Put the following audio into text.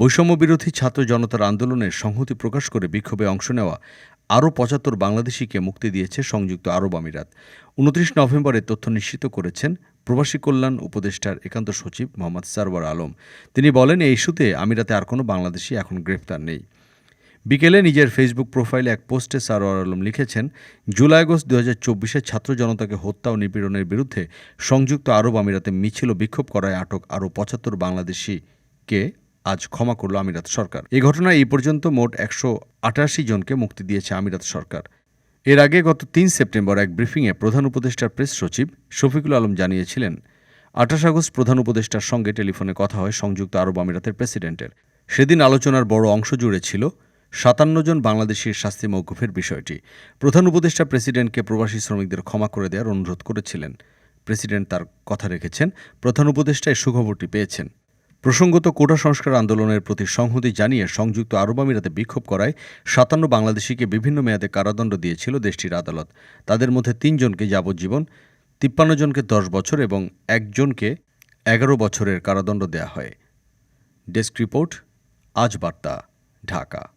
বৈষম্য বিরোধী ছাত্র জনতার আন্দোলনে সংহতি প্রকাশ করে বিক্ষোভে অংশ নেওয়া আরও পঁচাত্তর বাংলাদেশিকে মুক্তি দিয়েছে সংযুক্ত আরব আমিরাত। উনত্রিশ নভেম্বরে তথ্য নিশ্চিত করেছেন প্রবাসী কল্যাণ উপদেষ্টার একান্ত সচিব মোহাম্মদ সারওয়ার আলম। তিনি বলেন, এই ইস্যুতে আমিরাতে আর কোনো বাংলাদেশি এখন গ্রেপ্তার নেই। বিকেলে নিজের ফেসবুক প্রোফাইলে এক পোস্টে সারোয়ার আলম লিখেছেন, জুলাই আগস্ট দু হাজার চব্বিশে ছাত্র জনতাকে হত্যা ও নিপীড়নের বিরুদ্ধে সংযুক্ত আরব আমিরাতে মিছিল বিক্ষোভ করায় আটক আরও পঁচাত্তর বাংলাদেশিকে আজ ক্ষমা করল আমিরাত সরকার। এ ঘটনায় এই পর্যন্ত মোট একশো আটাশি জনকে মুক্তি দিয়েছে আমিরাত সরকার। এর আগে গত তিন সেপ্টেম্বর এক ব্রিফিংয়ে প্রধান উপদেষ্টার প্রেস সচিব শফিকুল আলম জানিয়েছিলেন, আঠাশ আগস্ট প্রধান উপদেষ্টার সঙ্গে টেলিফোনে কথা হয় সংযুক্ত আরব আমিরাতের প্রেসিডেন্টের। সেদিন আলোচনার বড় অংশ জুড়ে ছিল সাতান্ন জন বাংলাদেশের শাস্তি মৌকুফের বিষয়টি। প্রধান উপদেষ্টা প্রেসিডেন্টকে প্রবাসী শ্রমিকদের ক্ষমা করে দেওয়ার অনুরোধ করেছিলেন। প্রেসিডেন্ট তার কথা রেখেছেন, প্রধান উপদেষ্টা এই সুখবরটি পেয়েছেন। প্রসঙ্গত কোটা সংস্কার আন্দোলনের প্রতি সংহতি জানিয়ে সংযুক্ত আরব আমিরাতে বিক্ষোভ করায় সাতান্ন বাংলাদেশিকে বিভিন্ন মেয়াদে কারাদণ্ড দিয়েছিল দেশটির আদালত। তাদের মধ্যে তিনজনকে যাবজ্জীবন, তিপ্পান্ন জনকে দশ বছর এবং একজনকে এগারো বছরের কারাদণ্ড দেয়া হয়। ডেস্ক রিপোর্ট, আজ বার্তা, ঢাকা।